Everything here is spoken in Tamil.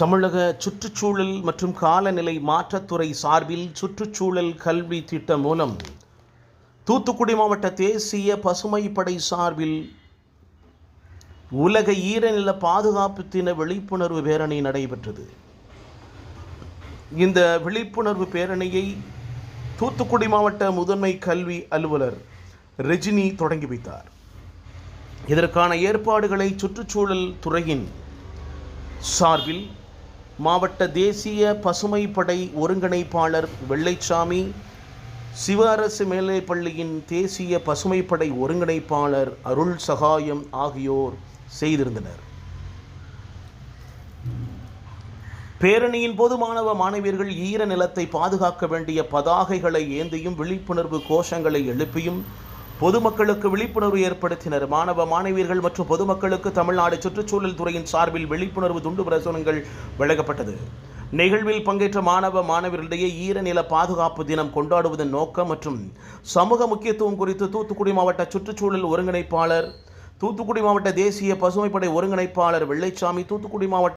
தமிழக சுற்றுச்சூழல் மற்றும் காலநிலை மாற்றத்துறை சார்பில் சுற்றுச்சூழல் கல்வி திட்டம் மூலம் தூத்துக்குடி மாவட்ட தேசிய பசுமைப்படை சார்பில் உலக ஈரநில பாதுகாப்பு தின விழிப்புணர்வு பேரணி நடைபெற்றது. இந்த விழிப்புணர்வு பேரணியை தூத்துக்குடி மாவட்ட முதன்மை கல்வி அலுவலர் ரெஜினி தொடங்கி வைத்தார். இதற்கான ஏற்பாடுகளை சுற்றுச்சூழல் துறையின் சார்பில் மாவட்ட தேசிய பசுமைப்படை ஒருங்கிணைப்பாளர் வெள்ளைச்சாமி சிவ அரசு மேல்நிலைப்பள்ளியின் தேசிய பசுமைப்படை ஒருங்கிணைப்பாளர் அருள் சகாயம் ஆகியோர் செய்திருந்தனர். பேரணியின் போது மாணவ மாணவியர்கள் ஈர நிலத்தை பாதுகாக்க வேண்டிய பதாகைகளை ஏந்தியும் விழிப்புணர்வு கோஷங்களை எழுப்பியும் பொதுமக்களுக்கு விழிப்புணர்வு ஏற்படுத்தினர். மாணவ மாணவியர்கள் மற்றும் பொதுமக்களுக்கு தமிழ்நாடு சுற்றுச்சூழல் துறையின் சார்பில் விழிப்புணர்வு துண்டு பிரசுரங்கள் வழங்கப்பட்டது. நிகழ்வில் பங்கேற்ற மாணவ மாணவர்களிடையே ஈரநில பாதுகாப்பு தினம் கொண்டாடுவதன் நோக்கம் மற்றும் சமூக முக்கியத்துவம் குறித்து தூத்துக்குடி மாவட்ட சுற்றுச்சூழல் ஒருங்கிணைப்பாளர் தூத்துக்குடி மாவட்ட தேசிய பசுமைப்படை ஒருங்கிணைப்பாளர் வெள்ளைச்சாமி தூத்துக்குடி மாவட்ட